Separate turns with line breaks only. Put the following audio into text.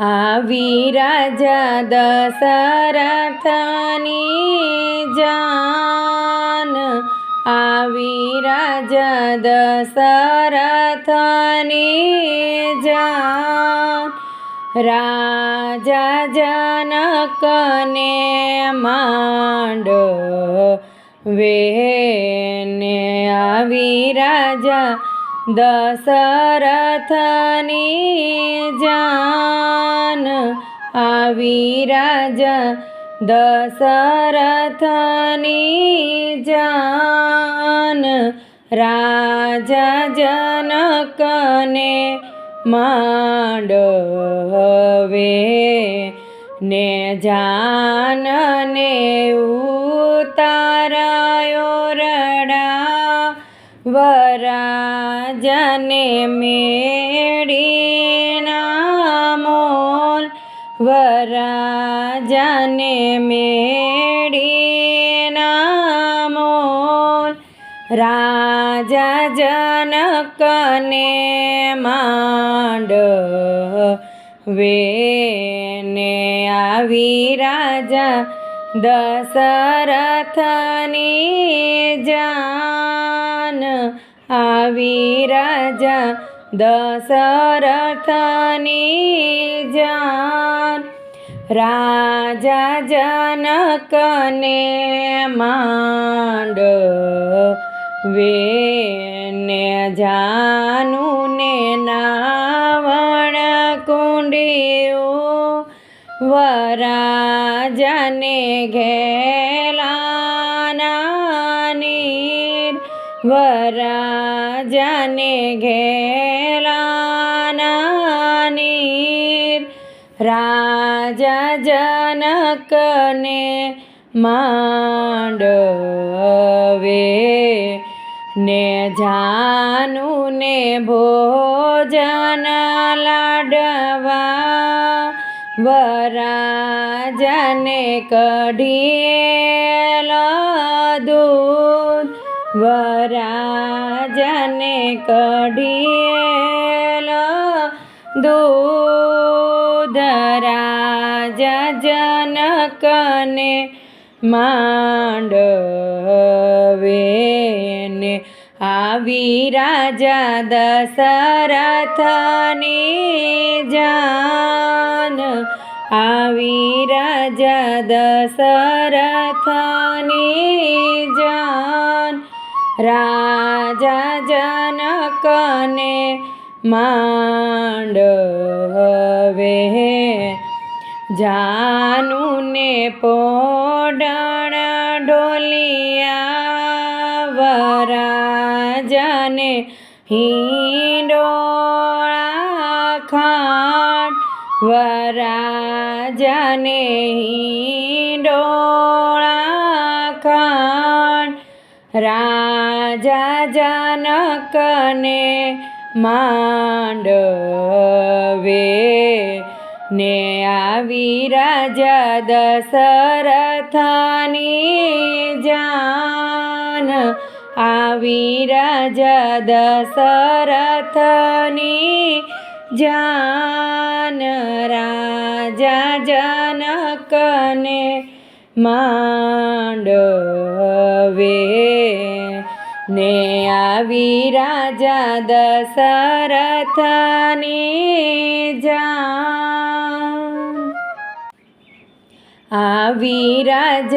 આવી રાજા દશરથની જાન આવી રાજા દશરથની જાન રાજા જનકને માંડ વેને આવી રાજા દશરથની જાન આવી રાજા દશરથની જાન રાજા જનકને માંડવે ને જાનને ઉતારાયો રડા વરાજને મેળીના મોલ વરાજને મેળીના મોલ રાજા જનકને માંડ વેને આવી રાજા દશરથની જાન. આવી રાજા દશરથની જાન રાજા જનકને માંડ વેને જાનુને નાવણ કુંડિયું વરાજને ઘેલાના વરાજને ઘેલાના નીર રાજા જનકને માંડવે ને જાનુને ભોજન લાડવા. વરાજને કઢીએ દૂધ વરાજને કઢીએલ દૂધરાજ જનકને માંડવેને આવી રાજા દશરથની જાન. આવી રાજા દશરથની જાન. રાજા જનકને માંડવે જાનુને પોડણ ઢોલિયા વરાજને હિંડોળા ખાટ વરાજને હિંડોળા ખાટ રાજા જનકને માંડવે ને આવી રાજા દશરથની જાન. આવી રાજા દશરથની જાન. રાજા જનકને માંડવે ને આવી રાજા દશરથની જા આવી રાજા